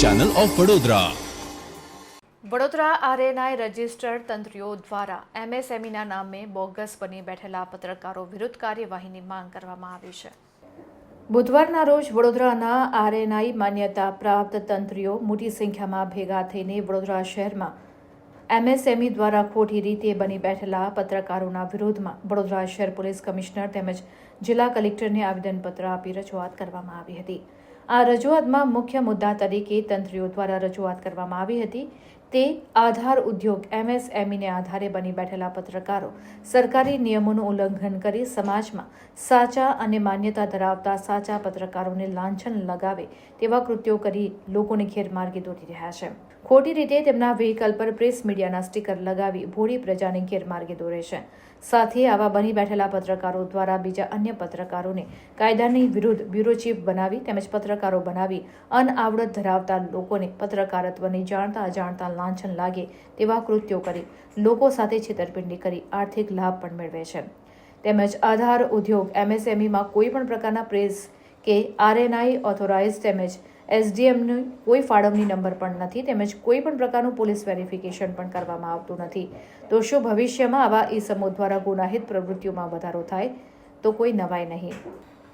Channel of Vadodara Vadodara RNI registered તંત્રીઓ દ્વારા એમએસએમઈના નામે બોગસ બની બેઠેલા પત્રકારો વિરુદ્ધ કાર્યવાહીની માંગ કરવામાં આવી છે બુધવારના રોજ વડોદરાના આરએનઆઈ માન્યતા પ્રાપ્ત તંત્રીઓ મોટી સંખ્યામાં ભેગા થઈને વડોદરા શહેરમાં એમએસએમઈ દ્વારા ખોટી રીતે બની બેઠેલા પત્રકારોના વિરોધમાં વડોદરા શહેર પોલીસ કમિશનર તેમજ જિલ્લા કલેક્ટરને આવેદનપત્ર આપી રજૂઆત કરવામાં આવી હતી. આ રજૂઆતમાં મુખ્ય મુદ્દા તરીકે તંત્રીઓ દ્વારા રજૂઆત કરવામાં આવી હતી. તે આધાર ઉદ્યોગ એમએસએમઈને આધારે બની બેઠેલા પત્રકારો સરકારી નિયમોનું ઉલ્લંઘન કરી સમાજમાં સાચા અને માન્યતા ધરાવતા સાચા પત્રકારોને લાંછન લગાવે તેવા કૃત્યો કરી લોકોને ગેરમાર્ગે દોરી રહ્યા છે. ખોટી રીતે તેમના વ્હીકલ પર પ્રેસ મીડિયાના સ્ટીકર લગાવી ભોળી પ્રજાને ગેરમાર્ગે દોરે છે. સાથે આવા બની બેઠેલા પત્રકારો દ્વારા બીજા અન્ય પત્રકારોને કાયદાની વિરુદ્ધ બ્યુરો ચીફ બનાવી તેમજ પત્રકારો બનાવી અનઆવડત ધરાવતા લોકોને પત્રકારત્વની જાણતા અજાણતા લાંછન લાગે તેવા કૃત્યો કરી લોકો સાથે છેતરપિંડી કરી આર્થિક લાભ પણ મેળવે છે. તેમજ આધાર ઉદ્યોગ, એમએસએમઈમાં કોઈ પણ પ્રકારના પ્રેસ કે આરએનઆઈ ઓથોરાઇઝ તેમજ એસડીએમની કોઈ ફાળવણી નંબર પણ નથી તેમજ કોઈ પણ પ્રકારનું પોલીસ વેરિફિકેશન પણ કરવામાં આવતું નથી. તો શું ભવિષ્યમાં આવા ઈસમો દ્વારા ગુનાહિત પ્રવૃત્તિઓમાં વધારો થાય? તો કોઈ નવાય નહીં.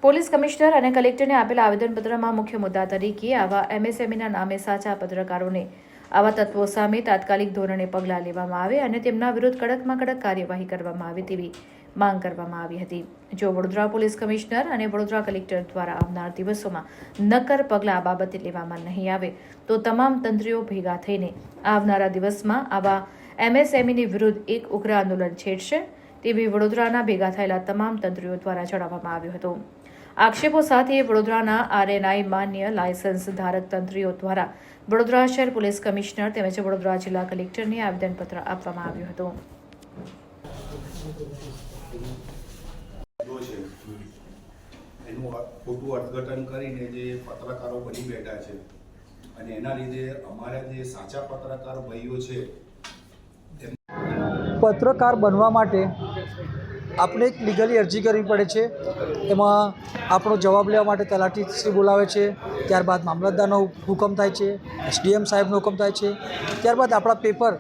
પોલીસ કમિશનર અને કલેક્ટરને આપેલા આવેદનપત્રમાં મુખ્ય મુદ્દા તરીકે આવા એમએસએમઈના નામે સાચા પત્રકારોને આવા તત્વો સામે તાત્કાલિક ધોરણે પગલાં લેવામાં આવે અને તેમના વિરુદ્ધ કડકમાં કડક કાર્યવાહી કરવામાં આવે તેવી માંગ કરવામાં આવી હતી. જો વડોદરા પોલીસ કમિશનર અને વડોદરા કલેક્ટર દ્વારા આવનાર દિવસોમાં નક્કર પગલાં આ બાબતે લેવામાં નહીં આવે, તો તમામ તંત્રીઓ ભેગા થઈને આવનારા દિવસમાં આવા એમએસએમઈની વિરુદ્ધ એક ઉગ્ર આંદોલન છેડશે તેવી વડોદરાના ભેગા થયેલા તમામ તંત્રીઓ દ્વારા જણાવવામાં આવ્યું હતું. આક્ષેપો સાથે વડોદરાના આરએનઆઈ માન્ય લાયસન્સ ધારક તંત્રીઓ દ્વારા વડોદરા શહેર પોલીસ કમિશનર તેમજ વડોદરા જિલ્લા કલેક્ટરને આવેદનપત્ર આપવામાં આવ્યું હતું જો છે એનું ખોટું અર્થઘટન કરીને જે પત્રકારો બની બેઠા છે અને એના લીધે અમારા જે સાચા પત્રકાર ભાઈઓ છે પત્રકાર બનવા માટે આપણે એક લીગલી અરજી કરવી પડે છે. એમાં આપણો જવાબ લેવા માટે તલાટી શ્રી બોલાવે છે, ત્યારબાદ મામલતદારનો હુકમ થાય છે, એસડીએમ સાહેબનો હુકમ થાય છે, ત્યારબાદ આપણા પેપર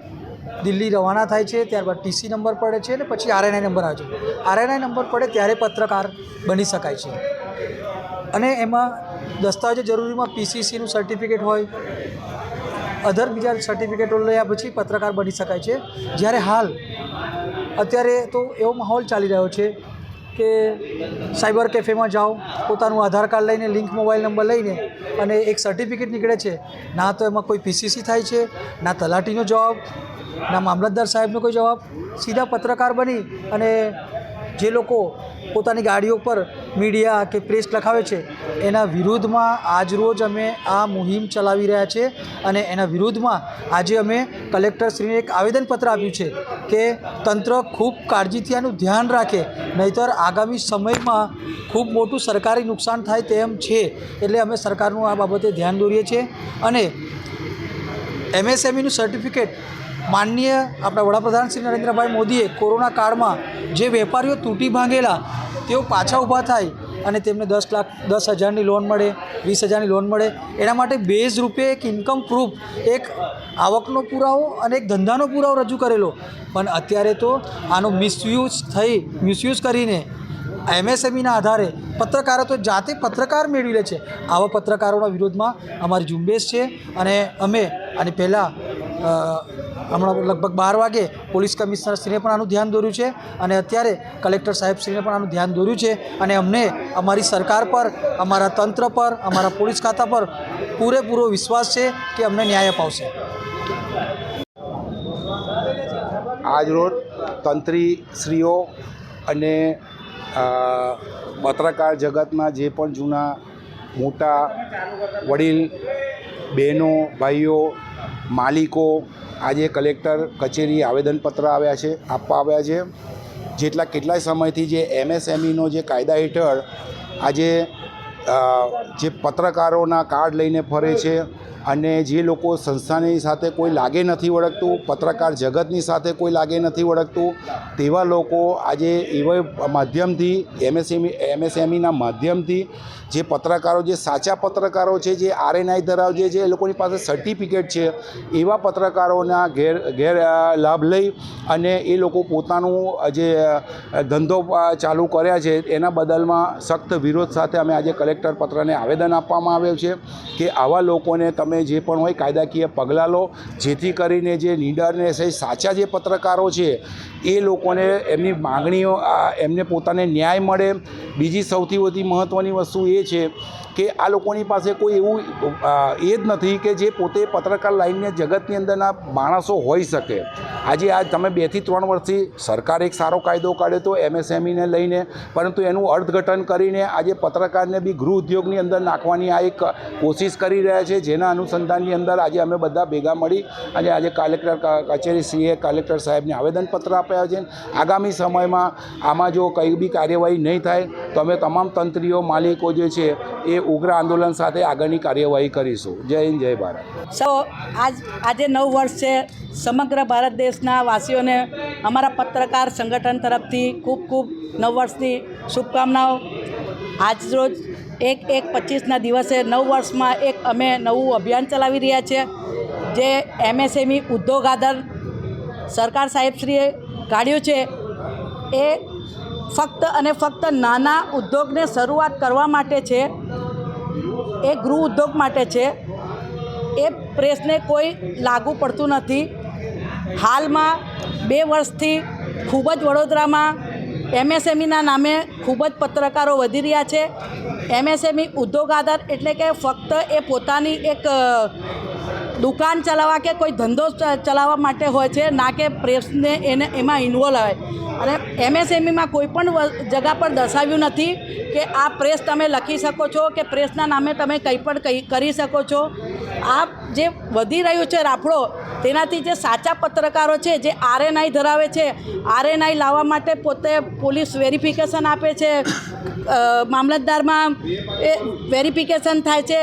દિલ્હી રવાના થાય છે, ત્યારબાદ ટીસી નંબર પડે છે અને પછી આરએનઆઈ નંબર આવે છે. આરએનઆઈ નંબર પડે ત્યારે પત્રકાર બની શકાય છે. અને એમાં દસ્તાવેજો જરૂરીમાં પીસીસીનું સર્ટિફિકેટ હોય અધર બીજા સર્ટિફિકેટો લયા પછી પત્રકાર બની શકાય છે. જ્યારે હાલ, અત્યારે તો એવો માહોલ ચાલી રહ્યો છે કે સાયબર કેફેમાં જાઓ, પોતાનું આધાર કાર્ડ લઈને લિંક મોબાઈલ નંબર લઈને અને એક સર્ટિફિકેટ નીકળે છે. ના તો એમાં કોઈ પીસીસી થાય છે, ના તલાટીનો જવાબ, ના મામલતદાર સાહેબનો કોઈ જવાબ. સીધા પત્રકાર બની અને જે લોકો પોતાની ગાડીઓ પર મીડિયા કે પ્રેસ લખાવે છે, એના વિરુદ્ધમાં આજરોજ અમે આ મુહિમ ચલાવી રહ્યા છે અને એના વિરુદ્ધમાં આજે અમે કલેક્ટરશ્રીને એક આવેદનપત્ર આપ્યું છે કે તંત્ર ખૂબ કાળજીથી આનું ધ્યાન રાખે, નહીંતર આગામી સમયમાં ખૂબ મોટું સરકારી નુકસાન થાય તેમ છે એટલે અમે સરકારનું આ બાબતે ધ્યાન દોરીએ છીએ. અને એમએસએમઈનું સર્ટિફિકેટ માનનીય આપણા વડાપ્રધાન શ્રી નરેન્દ્રભાઈ મોદીએ કોરોના કાળમાં જે વેપારીઓ તૂટી ભાંગેલા, તેઓ પાછા ઊભા થાય અને તેમને દસ લાખ, દસ હજારની લોન મળે, વીસ હજારની લોન મળે. એના માટે બેઝ રૂપે એક ઇન્કમ પ્રૂફ એક આવકનો પુરાવો અને એક ધંધાનો પુરાવો રજૂ કરેલો. પણ અત્યારે તો આનો મિસયુઝ થઈ મિસયુઝ કરીને એમએસએમઈના આધારે પત્રકારો તો જાતે પત્રકાર મેળવી લે છે. આવા પત્રકારોના વિરોધમાં અમારી ઝુંબેશ છે અને અમે આની પહેલાં હમણાં લગભગ બાર વાગે પોલીસ કમિશનરશ્રીને પણ આનું ધ્યાન દોર્યું છે અને અત્યારે કલેક્ટર સાહેબશ્રીને પણ આનું ધ્યાન દોર્યું છે અને અમને અમારી સરકાર પર, અમારા તંત્ર પર, અમારા પોલીસ ખાતા પર પૂરેપૂરો વિશ્વાસ છે કે અમને ન્યાય અપાવશે. આજરોજ તંત્રી શ્રીઓ અને પત્રકાર જગતના જે પણ જૂના મોટા વડીલ, બહેનો, ભાઈઓ, માલિકો આજે કલેક્ટર કચેરી આવેદનપત્ર આવ્યા છે, આપવા આવ્યા છે. જેટલા કેટલાય સમયથી જે એમએસએમઈનો જે કાયદા હેઠળ આજે જે પત્રકારોના કાર્ડ લઈને ફરે છે અને જે લોકો સંસ્થાની સાથે કોઈ લાગે નથી વળગતું, પત્રકાર જગતની સાથે કોઈ લાગે નથી વળગતું, તેવા લોકો આજે એવા માધ્યમથી એમએસએમઈ એમએસએમઈના માધ્યમથી જે પત્રકારો, જે સાચા પત્રકારો છે, જે આરએનઆઈ ધરાવે છે એ લોકોની પાસે સર્ટિફિકેટ છે, એવા પત્રકારોના ઘેર ઘેર લાભ લઈ અને એ લોકો પોતાનું જે ધંધો ચાલુ કર્યા છે, એના બદલમાં સખ્ત વિરોધ સાથે અમે આજે કલેક્ટર પત્રને આવેદન આપવામાં આવ્યું છે કે આવા લોકોને તમે જે પણ હોય કાયદાકીય પગલાં લો, જેથી કરીને જે નીડરને સહી સાચા જે પત્રકારો છે, એ લોકોને એમની માગણીઓ એમને પોતાને ન્યાય મળે. બીજી સૌથી વધુ મહત્ત્વની વસ્તુ એ છે કે આ લોકોની પાસે કોઈ એવું એ જ નથી કે જે પોતે પત્રકાર લાઈનને જગતની અંદરના માણસો હોઈ શકે. આજે આ તમે બેથી ત્રણ વર્ષથી સરકાર એક સારો કાયદો કાઢ્યો હતો એમએસએમઈને લઈને, પરંતુ એનું અર્થઘટન કરીને આજે પત્રકારને બી ગૃહ ઉદ્યોગની અંદર નાખવાની આ એક કોશિશ કરી રહ્યા છે, જેના અનુસંધાનની અંદર આજે અમે બધા ભેગા મળી અને આજે કલેક્ટર કચેરી સીએ કલેક્ટર સાહેબને આવેદનપત્ર આપ્યા છે. આગામી સમયમાં આમાં જો કંઈ બી કાર્યવાહી નહીં થાય, તો અમે તમામ તંત્રીઓ, માલિકો જે છે, એ ઉગ્ર આંદોલન સાથે આગળની કાર્યવાહી કરીશું. જય હિન્દ, જય ભારત. સો આજ, આજે નવ વર્ષ છે. સમગ્ર ભારત દેશના વાસીઓને અમારા પત્રકાર સંગઠન તરફથી ખૂબ ખૂબ નવ વર્ષની શુભકામનાઓ. આજરોજ એક એક પચીસના દિવસે નવ વર્ષમાં એક અમે નવું અભિયાન ચલાવી રહ્યા છીએ જે એમએસએમઈ ઉદ્યોગ આધાર સરકાર સાહેબશ્રીએ કાઢ્યું છે. એ ફક્ત અને ફક્ત નાના ઉદ્યોગને શરૂઆત કરવા માટે છે, એ ગૃહ ઉદ્યોગ માટે છે. એ પ્રેસને કોઈ લાગુ પડતું નથી. હાલમાં બે વર્ષથી ખૂબ જ વડોદરામાં એમએસએમઈના નામે ખૂબ જ પત્રકારો વધી રહ્યા છે. એમએસએમઈ ઉદ્યોગ આધાર એટલે કે ફક્ત એ પોતાની એક દુકાન ચલાવવા કે કોઈ ધંધો ચલાવવા માટે હોય છે, ના કે પ્રેસને એને એમાં ઇન્વોલ્વ હોય અને એમએસએમઈમાં કોઈ પણ જગા પર દર્શાવ્યું નથી કે આ પ્રેસ તમે લખી શકો છો કે પ્રેસના નામે તમે કંઈ પણ કરી શકો છો. આ જે વધી રહ્યું છે રાફડો, તેનાથી જે સાચા પત્રકારો છે, જે આરએનઆઈ ધરાવે છે, આરએનઆઈ લાવવા માટે પોતે પોલીસ વેરિફિકેશન આપે છે મામલતદારમાં એ વેરિફિકેશન થાય છે.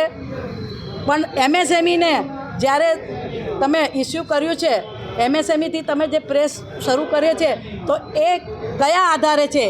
પણ એમએસએમઈને જ્યારે તમે ઇસ્યુ કર્યું છે એમએસએમઈથી તમે જે પ્રેસ શરૂ કરીએ છે, તો એ કયા આધારે છે?